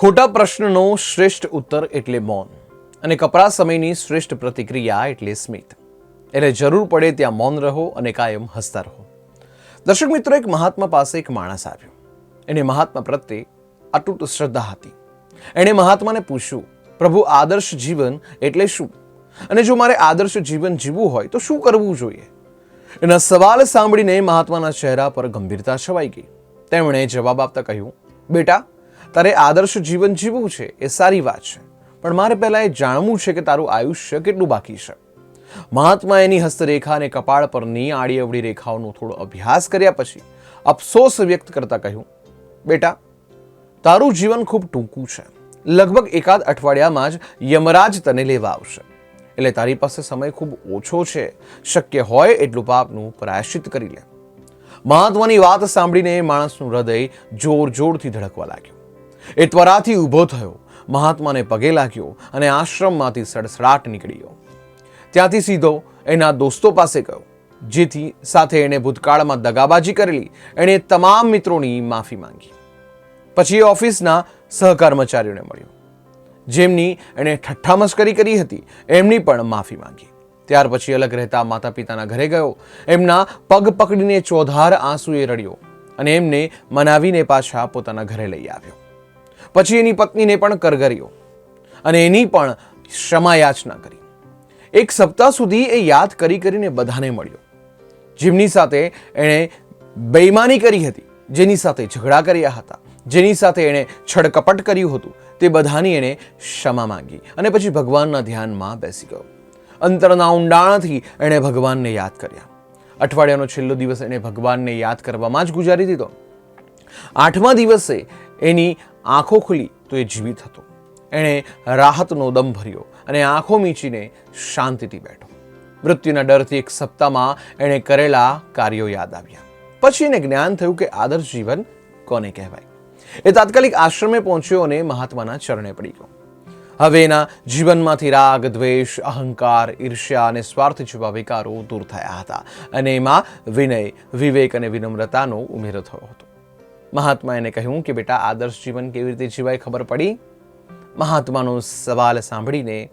ખોટા પ્રશ્નનો શ્રેષ્ઠ ઉત્તર એટલે મૌન. અને કપરા સમયની શ્રેષ્ઠ પ્રતિક્રિયા એટલે સ્મિત. એટલે જરૂર પડે ત્યાં મૌન રહો અને કાયમ હસતા રહો. દર્શક મિત્રો, એક મહાત્મા પાસે એક માણસ આવ્યો. એને મહાત્મા પ્રત્યે અતૂટ શ્રદ્ધા હતી. એણે મહાત્માને પૂછ્યું, પ્રભુ, આદર્શ જીવન એટલે શું? અને જો મારે આદર્શ જીવન જીવવું હોય તો શું કરવું જોઈએ? એના સવાલ સાંભળીને મહાત્માના ચહેરા પર ગંભીરતા છવાઈ ગઈ. તેમણે જવાબ આપતા કહ્યું, બેટા તારે આદર્શ જીવન જીવવું છે એ સારી વાત છે. પણ મારે પહેલાં એ જાણવું છે કે તારું આયુષ્ય કેટલું બાકી છે. મહાત્મા એની હસ્તરેખા અને કપાળ પરની આડી અવળી રેખાઓનો થોડો અભ્યાસ કર્યા પછી અફસોસ વ્યક્ત કરતા કહ્યું, બેટા, તારું જીવન ખૂબ ટૂંકું છે. લગભગ એકાદ અઠવાડિયામાં જ યમરાજ તને લેવા આવશે. એટલે તારી પાસે સમય ખૂબ ઓછો છે. શક્ય હોય એટલું પાપનું પ્રાયશ્ચિત કરી લે. મહાત્માની વાત સાંભળીને માણસનું હૃદય જોર જોરથી ધડકવા લાગ્યું. એ ત્વરાથી ઊભો થયો. મહાત્માને પગે લાગ્યો અને આશ્રમમાંથી સડસડાટ નીકળ્યો. ત્યાંથી સીધો એના દોસ્તો પાસે ગયો, જેથી સાથે એણે ભૂતકાળમાં દગાબાજી કરેલી, એણે તમામ મિત્રોની માફી માંગી. પછી એ ઓફિસના સહકર્મચારીઓને મળ્યો. જેમની એણે ઠઠ્ઠા મસ્કરી કરી હતી, એમની પણ માફી માંગી. ત્યાર પછી અલગ રહેતા માતા પિતાના ઘરે ગયો. એમના પગ પકડીને ચોધાર આંસુએ રડ્યો અને એમને મનાવીને પાછા પોતાના ઘરે લઈ આવ્યો. પછી એની પત્નીને પણ કરગર્યો અને એની પણ ક્ષમાયાચના કરી. એક સપ્તાહ સુધી એ યાદ કરી કરીને બધાને મળ્યો. જેમની સાથે એણે બેઈમાની કરી હતી, જેની સાથે ઝઘડા કર્યા હતા, જેની સાથે એણે છડકપટ કર્યું હતું, તે બધાની એણે ક્ષમા માંગી અને પછી ભગવાનના ધ્યાનમાં બેસી ગયો. અંતરના ઊંડાણથી એણે ભગવાનને યાદ કર્યા. અઠવાડિયાનો છેલ્લો દિવસ એણે ભગવાનને યાદ કરવામાં જ ગુજારી દીધો. આઠમા દિવસે એની આંખો ખુલી તો એ જીવિત હતો. એણે રાહતનો દમ ભર્યો અને આંખો મીચીને શાંતિથી બેઠો. મૃત્યુના ડરથી એક સપ્તાહમાં એણે કરેલા કાર્યો યાદ આવ્યા. પછી એને જ્ઞાન થયું કે આદર્શ જીવન કોને કહેવાય? એ તાત્કાલિક આશ્રમે પહોંચ્યો અને મહાત્માના ચરણે પડી ગયો. હવે એના જીવનમાંથી રાગ, દ્વેષ, અહંકાર, ઈર્ષ્યા અને સ્વાર્થ જેવા વિકારો દૂર થયા હતા અને એમાં વિનય, વિવેક અને વિનમ્રતાનો ઉમેરો થયો હતો. મહાત્મા એને કહ્યું કે બેટા, આદર્શ જીવન કેવી રીતે જીવાય ખબર પડી? મહાત્માનો સવાલ સાંભળીને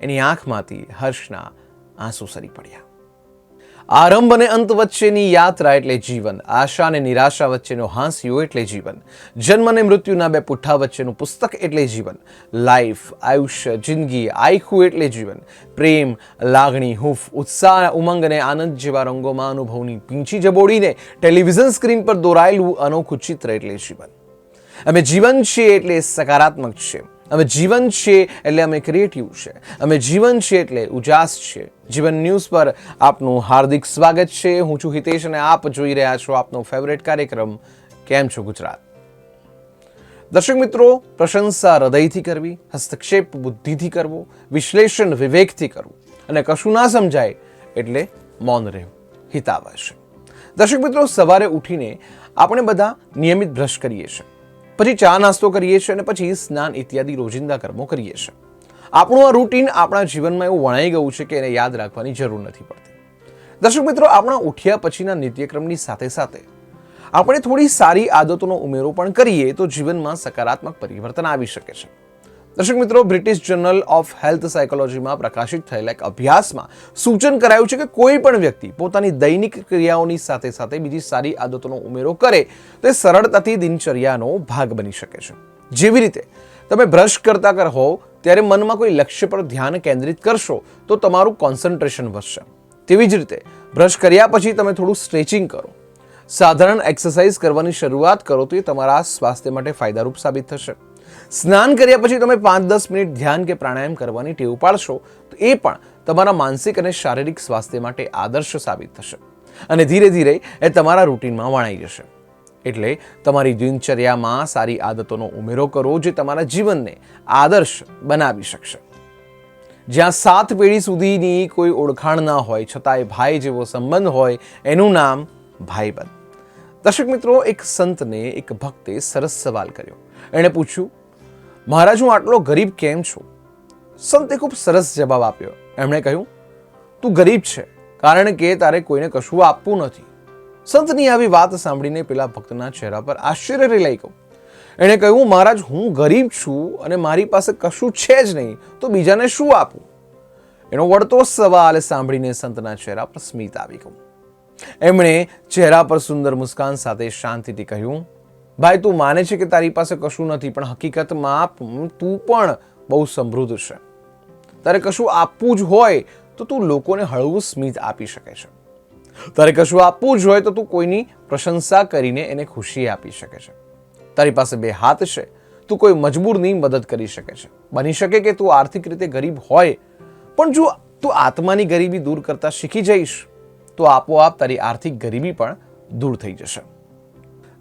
એની આંખમાંથી હર્ષના આંસુ સરી પડ્યા. આરંભ અને અંત વચ્ચેની યાત્રા એટલે જીવન. આશા અને નિરાશા વચ્ચેનો હાંસિયો એટલે જીવન. જન્મ અને મૃત્યુના બે પુઠ્ઠા વચ્ચેનું પુસ્તક એટલે જીવન. લાઈફ આયુષ્ય, જિંદગી આયખું એટલે જીવન. પ્રેમ, લાગણી, હૂફ, ઉત્સાહ, ઉમંગ અને આનંદ જેવા રંગોમાં અનુભવની પીંછી જબોડીને ટેલિવિઝન સ્ક્રીન પર દોરાયેલું અનોખું ચિત્ર એટલે જીવન. અમે જીવન છીએ એટલે સકારાત્મક છે અમે જીવન છીએ એટલે અમે ક્રિએટિવ છે. અમે જીવન છીએ એટલે ઉજાસ છે. જીવન ન્યૂઝ પર આપનું હાર્દિક સ્વાગત છે. હું છું હિતેશ અને આપ જોઈ રહ્યા છો આપનો ફેવરેટ કાર્યક્રમ, કેમ છો ગુજરાત? દર્શક મિત્રો, પ્રશંસા હૃદયથી કરવી, હસ્તક્ષેપ બુદ્ધિથી કરવો, વિશ્લેષણ વિવેકથી કરવું અને કશું ના સમજાય એટલે મૌન રહેવું હિતાવહ છે દર્શક મિત્રો, સવારે ઉઠીને આપણે બધા નિયમિત બ્રશ કરીએ છીએ. પછી ચા નાસ્તો કરીએ છીએ અને પછી સ્નાન ઇત્યાદિ રોજિંદા કર્મો કરીએ છીએ. આપણું આ રૂટીન આપણા જીવનમાં એવું વણાઈ ગયું છે કે એને યાદ રાખવાની જરૂર નથી પડતી. દર્શક મિત્રો, આપણા ઉઠ્યા પછીના નિત્યક્રમની સાથે સાથે આપણે થોડી સારી આદતોનો ઉમેરો પણ કરીએ તો જીવનમાં સકારાત્મક પરિવર્તન આવી શકે છે. દર્શક મિત્રો, બ્રિટિશ જર્નલ ઓફ હેલ્થ સાયકોલોજીમાં પ્રકાશિત થયેલા એક અભ્યાસમાં સૂચન કરાયું છે કે કોઈ પણ વ્યક્તિ પોતાની દૈનિક ક્રિયાઓની સાથે સાથે બીજી સારી આદતોનો ઉમેરો કરે, તો સરળતાથી દિનચર્યાનો ભાગ બની શકે છે. જેવી રીતે, તમે બ્રશ કરતા કર હોવ, ત્યારે મનમાં કોઈ લક્ષ્ય પર ધ્યાન કેન્દ્રિત કરશો, તો તમારું કોન્સન્ટ્રેશન વધશે. તેવી જ રીતે, બ્રશ કર્યા પછી તમે થોડું સ્ટ્રેચિંગ કરો. સાધારણ એક્સરસાઇઝ કરવાની શરૂઆત કરો તો એ તમારા સ્વાસ્થ્ય માટે ફાયદારૂપ સાબિત થશે. સ્નાન કર્યા પછી તમે પાંચ દસ મિનિટ ધ્યાન કે પ્રાણાયામ કરવાની ટેવ પાડશો, તો એ પણ તમારા માનસિક અને શારીરિક સ્વાસ્થ્ય માટે આદર્શ સાબિત થશે. અને ધીરે ધીરે એ તમારા રૂટીનમાં વણાઈ જશે. એટલે તમારી દિનચર્યામાં સારી આદતોનો ઉમેરો કરો જે તમારા જીવનને આદર્શ બનાવી શકશે. જ્યાં સાત પેઢી સુધીની કોઈ ઓળખાણ ના હોય, છતાંય ભાઈ જેવો સંબંધ હોય, એનું નામ ભાઈબંધ. દર્શક મિત્રો, એક સંતને, એક ભક્તે સરસ સવાલ કર્યો. એણે પૂછ્યું મહારાજ, હું આટલો ગરીબ કેમ છું? સંતે ખૂબ સરસ જવાબ આપ્યો. એમણે કહ્યું, તું ગરીબ છે, કારણ કે તારે કોઈને કશું આપવું નથી. સંતની આવી વાત સાંભળીને પેલા ભક્તના ચહેરા પર આશ્ચર્ય લઈ ગયું એણે કહ્યું, મહારાજ, હું ગરીબ છું અને મારી પાસે કશું છે જ નહીં, તો બીજાને શું આપું? એનો વળતો સવાલ સાંભળીને સંતના ચહેરા પર સ્મિત આવી ગયું. એમણે ચહેરા પર સુંદર મુસ્કાન સાથે શાંતિથી કહ્યું ભાઈ, તું માને છે કે તારી પાસે કશું નથી, પણ હકીકતમાં તું પણ બહુ સમૃદ્ધ છે. તારે કશું આપવું જ હોય તો તું લોકોને હળવું સ્મિત આપી શકે છે. તારે કશું આપવું જ હોય તો તું કોઈની પ્રશંસા કરીને એને ખુશી આપી શકે છે. તારી પાસે બે હાથ છે, તું કોઈ મજબૂરની મદદ કરી શકે છે. બની શકે કે તું આર્થિક રીતે ગરીબ હોય, પણ જો તું આત્માની ગરીબી દૂર કરતા શીખી જઈશ, તો આપોઆપ તારી આર્થિક ગરીબી પણ દૂર થઈ જશે.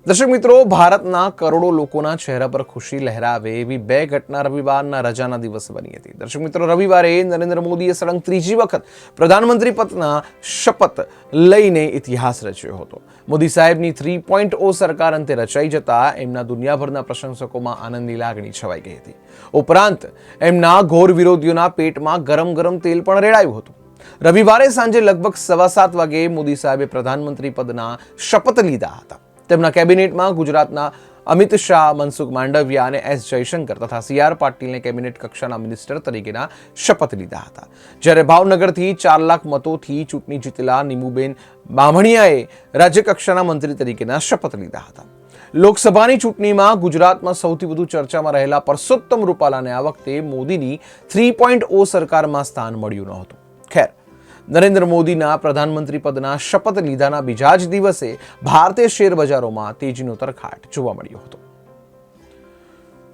દર્શક મિત્રો, ભારતના કરોડો લોકોના ચહેરા પર ખુશી લહેરાવે એવી બે ઘટના રવિવારના રજાના દિવસે બની હતી. દર્શક મિત્રો, રવિવારે નરેન્દ્ર મોદીએ સળંગ ત્રીજી વખત પ્રધાનમંત્રી પદના શપથ લઈને ઇતિહાસ રચ્યો હતો. મોદી સાહેબની થ્રી પોઈન્ટ ઓ સરકાર અંતે રચાઈ જતા એમના દુનિયાભરના પ્રશંસકોમાં આનંદની લાગણી છવાઈ ગઈ હતી. ઉપરાંત, એમના ઘોર વિરોધીઓના પેટમાં ગરમ ગરમ તેલ પણ રેડાયું હતું. રવિવારે સાંજે લગભગ સવા સાત વાગે મોદી સાહેબે પ્રધાનમંત્રી પદના શપથ લીધા હતા. તેમના કેબિનેટમાં ગુજરાતના અમિત શાહ, મનસુખ માંડવિયા અને એસ જયશંકર તથા સી આર પાટીલને કેબિનેટ કક્ષાના મિનિસ્ટર તરીકેના શપથ લીધા હતા. જ્યારે ભાવનગરથી ચાર લાખ મતોથી ચૂંટણી જીતેલા નીમુબેન બામણિયાએ રાજ્યકક્ષાના મંત્રી તરીકેના શપથ લીધા હતા. લોકસભાની ચૂંટણીમાં ગુજરાતમાં સૌથી વધુ ચર્ચામાં રહેલા પરસોત્તમ રૂપાલાને આ વખતે મોદીની થ્રી પોઈન્ટ ઓ સરકારમાં સ્થાન મળ્યું ન હતું ખેર નરેન્દ્ર મોદીના પ્રધાનમંત્રી પદના શપથ લીધાના બીજા જ દિવસે ભારતીય શેર બજારોમાં તેજીનો તરખાટ જોવા મળ્યો હતો.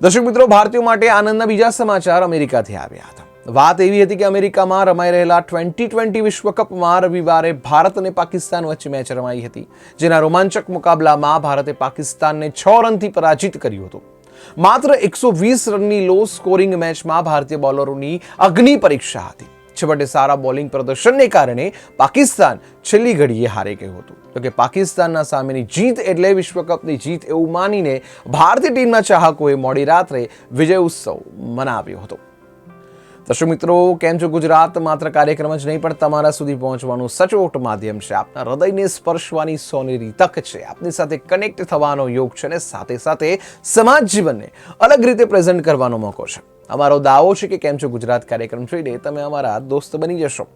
દર્શક મિત્રો, ભારતીયો માટે આનંદના બીજા સમાચાર અમેરિકાથી આવ્યા હતા. વાત એવી હતી કે અમેરિકામાં રમાઈ રહેલા ટ્વેન્ટી ટ્વેન્ટી વિશ્વકપમાં રવિવારે ભારત અને પાકિસ્તાન વચ્ચે મેચ રમાઈ હતી, જેના રોમાંચક મુકાબલામાં ભારતે પાકિસ્તાનને છ રનથી પરાજિત કર્યું હતું. માત્ર એકસો વીસ રનની લો સ્કોરિંગ મેચમાં ભારતીય બોલરોની અગ્નિ પરીક્ષા હતી. છેવટે સારા બોલિંગ પ્રદર્શનને કારણે પાકિસ્તાન છેલ્લી ઘડીએ હારી ગયું હતું. તો કે પાકિસ્તાનના સામેની જીત એટલે વિશ્વકપની જીત એવું માનીને ભારતીય ટીમના ચાહકોએ મોડી રાત્રે વિજય ઉત્સવ મનાવ્યો હતો. દર્શક મિત્રો, કેમ છો ગુજરાત? માત્ર કાર્યક્રમ જ નહીં, પણ તમારા સુધી પહોંચવાનું સચોટ માધ્યમ છે. આપના હૃદયને સ્પર્શવાની સોનેરી તક છે. આપની સાથે કનેક્ટ થવાનો યોગ છે અને સાથે સાથે સમાજ જીવનને અલગ રીતે પ્રેઝન્ટ કરવાનો મોકો છે. અમારો દાવો છે કે કેમ છો ગુજરાત કાર્યક્રમ જોઈને તમે અમારા દોસ્ત બની જશો.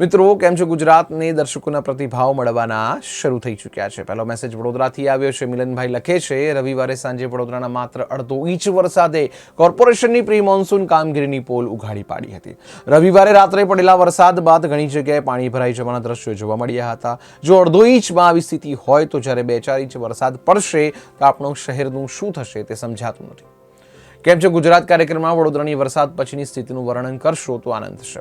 મિત્રો, કેમ છો ગુજરાતને દર્શકોના પ્રતિભાવ મળવાના શરૂ થઈ ચૂક્યા છે. પહેલો મેસેજ વડોદરાથી આવ્યો છે. મિલનભાઈ લખે છે, રવિવારે સાંજે વડોદરાના માત્ર અડધો ઇંચ વરસાદે કોર્પોરેશનની પ્રી મોન્સૂન કામગીરીની પોલ ઉઘાડી પાડી હતી. રવિવારે રાત્રે પડેલા વરસાદ બાદ ઘણી જગ્યાએ પાણી ભરાઈ જવાના દ્રશ્યો જોવા મળ્યા હતા. જો અડધો ઇંચમાં આવી સ્થિતિ હોય તો જ્યારે બે ચાર ઇંચ વરસાદ પડશે તો આપણું શહેરનું શું થશે તે સમજાતું નથી. કેમ છે? ગુજરાત કાર્યક્રમમાં વડોદરાની વરસાદ પછીની સ્થિતિનું વર્ણન કરશો તો આનંદ છે.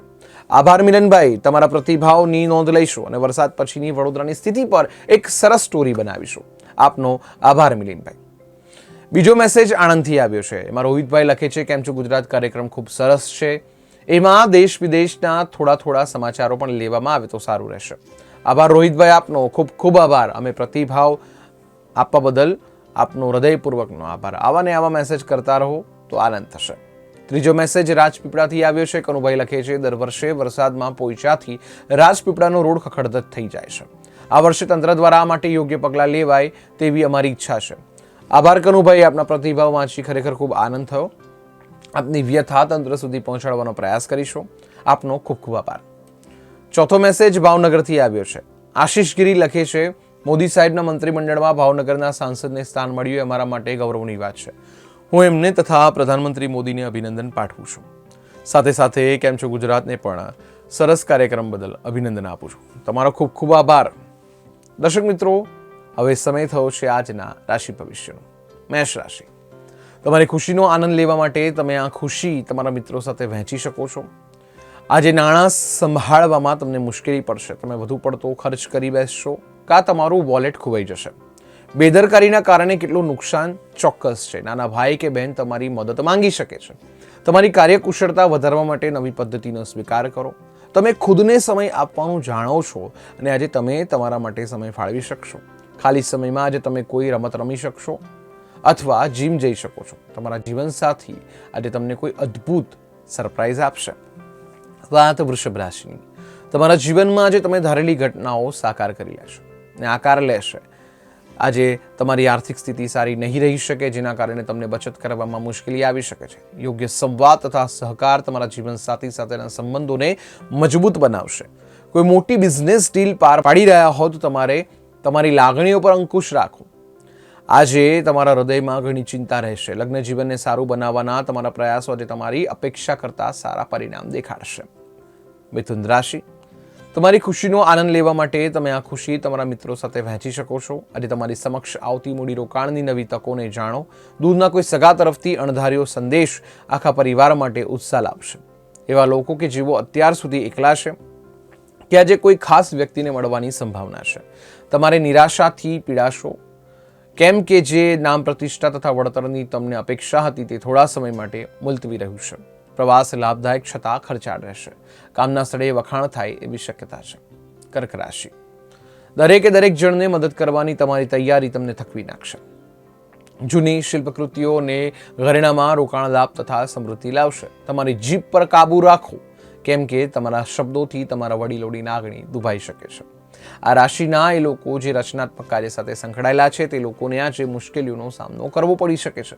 આભાર મિલનભાઈ. તમારા પ્રતિભાવની નોંધ લઈશું અને વરસાદ પછીની વડોદરાની સ્થિતિ પર એક સરસ સ્ટોરી બનાવીશું. આપનો આભાર મિલિનભાઈ. બીજો મેસેજ આણંદથી આવ્યો છે. એમાં રોહિતભાઈ લખે છે, કેમ છો? ગુજરાત કાર્યક્રમ ખૂબ સરસ છે. એમાં દેશ વિદેશના થોડા થોડા સમાચારો પણ લેવામાં આવે તો સારું રહેશે. આભાર રોહિતભાઈ આપનો. ખૂબ ખૂબ આભાર. અમે પ્રતિભાવ આપવા બદલ આપનો હૃદયપૂર્વકનો આભાર. આવા ને આવા મેસેજ કરતા રહો તો આનંદ થશે. ત્રીજો મેસેજ રાજપીપળાથી આવ્યો છે. કનુભાઈ લખે છે, દર વર્ષે વરસાદમાં પોઈચાથી રાજપીપળાનો રોડ ખખડધજ થઈ જાય છે. આ વર્ષે તંત્ર દ્વારા આ માટે યોગ્ય પગલાં લેવાય તેવી અમારી ઈચ્છા છે. આભાર કનુભાઈ. આપના પ્રતિભાવ વાંચી ખરેખર ખૂબ આનંદ થયો. આપની વ્યથા તંત્ર સુધી પહોંચાડવાનો પ્રયાસ કરીશું. આપનો ખૂબ ખૂબ આભાર. ચોથો મેસેજ ભાવનગરથી આવ્યો છે. આશીષ ગીરી લખે છે મોદી સાહેબના મંત્રીમંડળમાં ભાવનગરના સાંસદને સ્થાન મળ્યું એ અમારા માટે ગૌરવની વાત છે. હું એમને તથા પ્રધાનમંત્રી મોદીને અભિનંદન પાઠવું છું. સાથે સાથે કેમ છો ગુજરાતને પણ સરસ કાર્યક્રમ બદલ અભિનંદન આપું છું. તમારો ખૂબ ખૂબ આભાર. દર્શક મિત્રો, હવે સમય થયો છે આજના રાશિ ભવિષ્યનો. મેષ રાશિ. તમારી ખુશીનો આનંદ લેવા માટે તમે આ ખુશી તમારા મિત્રો સાથે વહેંચી શકો છો. આજે નાણાં સંભાળવામાં તમને મુશ્કેલી પડશે. તમે વધુ પડતો ખર્ચ કરી બેસશો. કાં તમારું વોલેટ ખોવાઈ જશે? બેદરકારીના કારણે કેટલું નુકસાન ચોક્કસ છે. નાના ભાઈ કે બહેન તમારી મદદ માંગી શકે છે. તમારી કાર્યકુશળતા વધારવા માટે નવી પદ્ધતિનો સ્વીકાર કરો. તમે ખુદને સમય આપવાનું જાણો છો અને આજે તમે તમારા માટે સમય ફાળવી શકશો. ખાલી સમયમાં આજે તમે કોઈ રમત રમી શકશો અથવા જીમ જઈ શકો છો. તમારા જીવનસાથી આજે તમને કોઈ અદ્ભુત સરપ્રાઈઝ આપશે. વાત વૃષભ રાશિની. તમારા જીવનમાં આજે તમે ધારેલી ઘટનાઓ સાકાર કરી લેશો. ને આકાર લેશે. આજે તમારી આર્થિક સ્થિતિ સારી નહીં રહી શકે, જેના કારણે તમને બચત કરવામાં મુશ્કેલી આવી શકે છે. યોગ્ય સંવાદ તથા સહકાર તમારા જીવનસાથી સાથેના સંબંધોને મજબૂત બનાવશે. કોઈ મોટી બિઝનેસ ડીલ પાર પાડી રહ્યા હો તો તમારે તમારી લાગણીઓ પર અંકુશ રાખો આજે તમારા હૃદયમાં ઘણી ચિંતા રહેશે. લગ્ન જીવનને સારું બનાવવાના તમારા પ્રયાસો આજે તમારી અપેક્ષા કરતાં સારા પરિણામ દેખાડશે. મિથુન રાશિ તમારી ખુશીનો આનંદ લેવા માટે તમે આ ખુશી તમારા મિત્રો સાથે વહેંચી શકો છો. અને તમારી સમક્ષ આવતી મૂડી રોકાણની નવી તકોને જાણો. દૂરના કોઈ સગા તરફથી અણધાર્યો સંદેશ આખા પરિવાર માટે ઉત્સાહ લાવશે. એવા લોકો કે જેઓ અત્યાર સુધી એકલા છે, કે આજે કોઈ ખાસ વ્યક્તિને મળવાની સંભાવના છે. તમારે નિરાશાથી પીડાશો. કેમ કે જે નામ પ્રતિષ્ઠા તથા વળતરની તમને અપેક્ષા હતી તે થોડા સમય માટે મુલતવી રહ્યું છે. પ્રવાસ લાભદાયક છતાં ખર્ચાળ રહેશે. કામના સ્થળે વખાણ થાય એવી શક્યતા છે. કર્ક રાશિ. દરેકે દરેક જણને મદદ કરવાની તમારી તૈયારી તમને થકવી નાખશે. જૂની શિલ્પકૃતિઓને ઘરેણામાં રોકાણ લાભ તથા સમૃદ્ધિ લાવશે. તમારી જીભ પર કાબૂ રાખો, કેમ કે તમારા શબ્દોથી તમારા વડીલોની નાગણી દુભાઈ શકે છે. આ રાશિના એ લોકો જે રચનાત્મક કાર્ય સાથે સંકળાયેલા છે, તે લોકોને આજે મુશ્કેલીઓનો સામનો કરવો પડી શકે છે.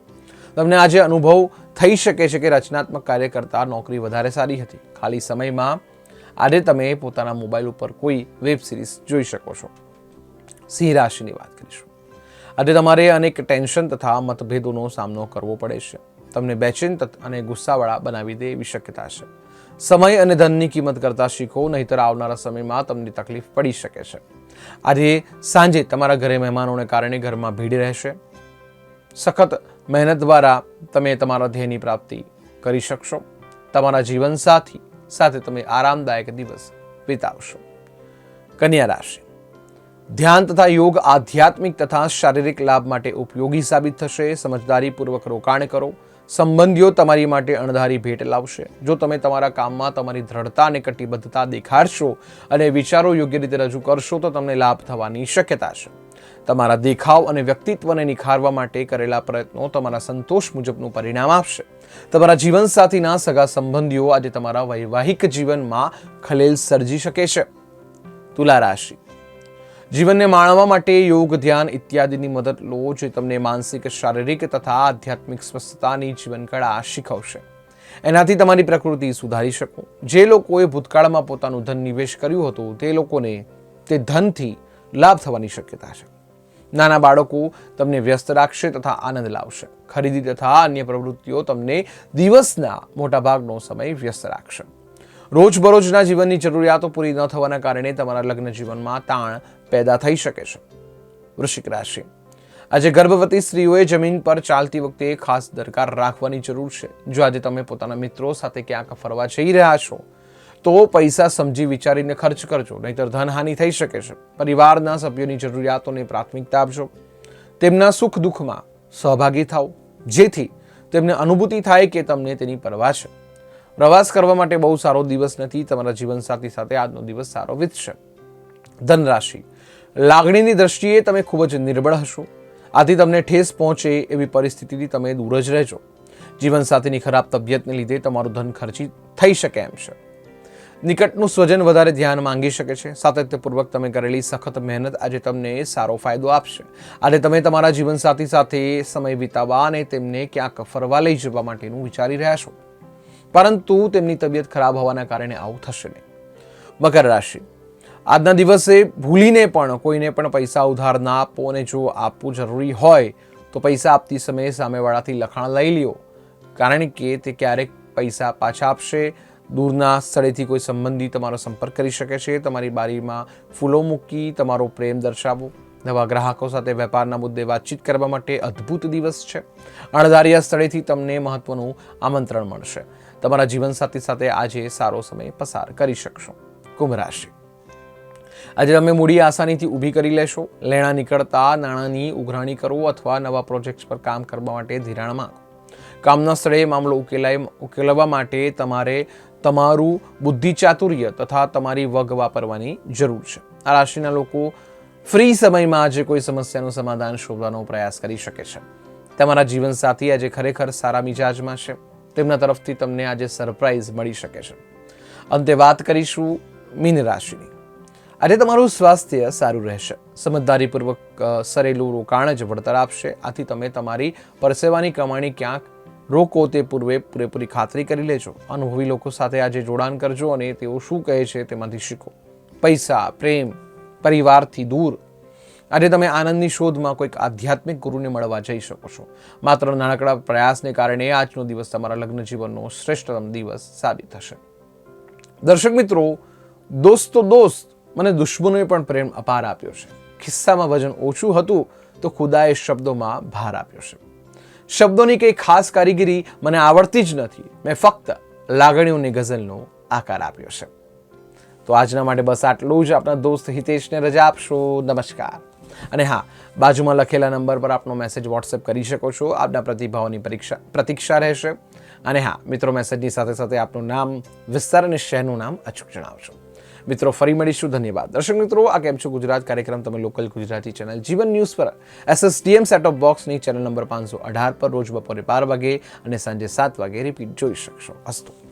તમને આજે અનુભવ થઈ શકે છે કે રચનાત્મક કાર્ય કરતાં નોકરી વધારે સારી હતી. ખાલી સમયમાં આજે તમે પોતાના મોબાઈલ ઉપર કોઈ વેબ સિરીઝ જોઈ શકો છો. સિંહ રાશિની વાત કરીશું. આજે તમારે અનેક ટેન્શન તથા મતભેદોનો સામનો કરવો પડે છે. તમને બેચેન અને ગુસ્સાવાળા બનાવી દે એવી શક્યતા છે. સમય અને ધનની કિંમત કરતાં શીખો, નહીતર આવનારા સમયમાં તમને તકલીફ પડી શકે છે. આજે સાંજે તમારા ઘરે મહેમાનોને કારણે ઘરમાં ભીડ રહેશે. સખત મહેનત દ્વારા તમે તમારા ધ્યેયની પ્રાપ્તિ કરી શકશો. તમારા જીવનસાથી સાથે તમે આરામદાયક દિવસ વિતાવશો. કન્યા રાશિ. ધ્યાન તથા યોગ આધ્યાત્મિક તથા શારીરિક લાભ માટે ઉપયોગી સાબિત થશે. સમજદારીપૂર્વક રોકાણ કરો. સંબંધીઓ તમારી માટે અણધારી ભેટ લાવશે. જો તમે તમારા કામમાં તમારી દ્રઢતા અને કટિબદ્ધતા દેખાડશો અને વિચારો યોગ્ય રીતે રજૂ કરશો તો તમને લાભ થવાની શક્યતા છે. તમારા દેખાવ અને વ્યક્તિત્વને નિખારવા માટે કરેલા પ્રયત્નો તમારા સંતોષ મુજબનું પરિણામ આપશે. તમારા જીવનસાથીના સગા સંબંધીઓ આજે તમારા વૈવાહિક જીવનમાં ખલેલ સર્જી શકે છે. તુલા રાશિ. જીવનને માણવા માટે યોગ, ધ્યાન ઇત્યાદિની મદદ લો, જે તમને માનસિક, શારીરિક તથા આધ્યાત્મિક સ્વસ્થતાની જીવનકળા શીખવશે. એનાથી તમારી પ્રકૃતિ સુધારી શકો. જે લોકોએ ભૂતકાળમાં પોતાનું ધન નિવેશ કર્યું હતું, તે લોકોને તે ધનથી લાભ થવાની શક્યતા છે. નાના બાળકો તમને વ્યસ્ત રાખશે તથા આનંદ લાવશે. ખરીદી તથા અન્ય પ્રવૃત્તિઓ તમને દિવસના મોટાભાગનો સમય વ્યસ્ત રાખશે. રોજબરોજના જીવનની જરૂરિયાતો પૂરી ન થવાના કારણે તમારા લગ્ન જીવનમાં તાણ પેદા થઈ શકે છે. વૃશ્ચિક રાશિ. આજે ગર્ભવતી સ્ત્રીઓએ જમીન પર ચાલતી વખતે ખાસ દરકાર રાખવાની જરૂર છે. જો આજે તમે પોતાના મિત્રો સાથે ક્યાંક ફરવા જઈ રહ્યા છો તો પૈસા સમજી વિચારીને ખર્ચ કરજો, નહીતર ધનહાનિ થઈ શકે છે. પરિવારના સભ્યોની જરૂરિયાતોને પ્રાથમિકતા આપજો. તેમના સુખ દુઃખમાં સહભાગી થાઓ, જેથી તેમને અનુભૂતિ થાય કે તમને તેની પરવા છે. પ્રવાસ કરવા માટે બહુ સારો દિવસ નથી, તમારા જીવનસાથી સાથે આજનો દિવસ સારો વીતશે. ધનરાશિ. લાગણીની દ્રષ્ટિએ તમે ખૂબ જ નિર્બળ હશો. આથી તમને ઠેસ પહોંચે એવી પરિસ્થિતિથી તમે દૂર જ રહેજો. જીવનસાથીની ખરાબ તબિયતને લીધે તમારું ધન ખર્ચી થઈ શકે એમ છે. નિકટનું સ્વજન વધારે ધ્યાન માંગી શકે છે. સાતત્યપૂર્વક તમે કરેલી સખત મહેનત આજે તમને સારો ફાયદો આપશે. આજે તમે તમારા જીવનસાથી સાથે સમય વિતાવવા અને તેમને ક્યાંક ફરવા લઈ જવા માટેનું વિચારી રહ્યા છો. પરંતુ તેમની તબિયત ખરાબ હોવાના કારણે આવું થશે નહીં. મકર રાશિ. આજના દિવસે ભૂલીને પણ કોઈને પણ પૈસા ઉધાર ના આપો અને જો આપવું જરૂરી હોય તો પૈસા આપતી સમયે સામેવાળાથી લખાણ લઈ લ્યો. કારણ કે તે ક્યારેક પૈસા પાછા આપશે દૂરના સ્થળેથી કોઈ સંબંધી તમારો સંપર્ક કરી શકે છે? તમારી બારીમાં ફૂલો મૂકી તમારો પ્રેમ દર્શાવો? નવા ગ્રાહકો સાથે વેપારના મુદ્દે વાતચીત કરવા માટે અદ્ભુત દિવસ છે. અણધારિયા સ્થળેથી તમને મહત્વનું આમંત્રણ મળશે. તમારા જીવનસાથી સાથે આજે સારો સમય પસાર કરી શકશો. કુંભ રાશિ. આજે તમે મૂડી આસાનીથી ઊભી કરી લેશો. લેણા નીકળતા નાણાંની ઉઘરાણી કરો અથવા નવા પ્રોજેક્ટ્સ પર કામ કરવા માટે ધિરાણ માંગો. કામના સ્થળે મામલો ઉકેલાય, ઉકેલવા માટે તમારે તમારું બુદ્ધિ ચાતુર્ય તથા તમારી વગ વાપરવાની જરૂર છે. આ રાશિના લોકો ફ્રી સમયમાં આજે કોઈ સમસ્યાનું સમાધાન શોધવાનો પ્રયાસ કરી શકે છે. તમારા જીવનસાથી આજે ખરેખર સારા મિજાજમાં છે. તેમના તરફથી તમને આજે સરપ્રાઈઝ મળી શકે છે. અંતે વાત કરીશું મીન રાશિની. આજે તમારું સ્વાસ્થ્ય સારું રહેશે. સમજદારીપૂર્વક સરેલું રોકાણ જ વળતર આપશે. આથી તમે તમારી પરસેવાની કમાણી ક્યાંક રોકો તે પૂર્વે પૂરેપૂરી ખાતરી કરી લેજો. અનુભવી લોકો સાથે આજે જોડાણ કરજો અને તેઓ શું કહે છે તેમાંથી શીખો. પૈસા, પ્રેમ, પરિવારથી દૂર. આજે તમે આનંદની શોધમાં કોઈક આધ્યાત્મિક ગુરુને મળવા જઈ શકો છો. માત્ર નાનકડા પ્રયાસને કારણે આજનો દિવસ તમારા લગ્ન જીવનનો શ્રેષ્ઠતમ દિવસ સાબિત થશે. દર્શક મિત્રો, દોસ્તો દોસ્ત, મને દુશ્મનોએ પણ પ્રેમ અપાર આપ્યો છે. ખિસ્સામાં વજન ઓછું હતું તો ખુદાએ શબ્દોમાં ભાર આપ્યો છે. શબ્દોની કંઈ ખાસ કારીગરી મને આવડતી જ નથી. મેં ફક્ત લાગણીઓની ગઝલનો આકાર આપ્યો છે. તો આજના માટે બસ આટલું જ. આપણા દોસ્ત હિતેશને રજા આપશો. નમસ્કાર. અને હા, બાજુમાં લખેલા નંબર પર આપનો મેસેજ વોટ્સએપ કરી શકો છો. આપના પ્રતિભાવોની પરીક્ષા, પ્રતીક્ષા રહેશે. અને હા, મિત્રો મેસેજની સાથે સાથે આપનું નામ, વિસ્તાર અને શહેરનું નામ અચૂક જણાવજો મિત્રો, ફરી મળીશું. ધન્યવાદ. દર્શક મિત્રો, આ કેમ છો? ગુજરાત કાર્યક્રમ, તમે local Gujarati channel Jivan news પર. એસએસડીએમ સેટ ઓફ બોક્સની ચેનલ નંબર પાંચસો અઢાર પર રોજ બપોરે બાર વાગે અને સાંજે સાત વાગે રિપીટ જોઈ શકશો. અસ્તુ.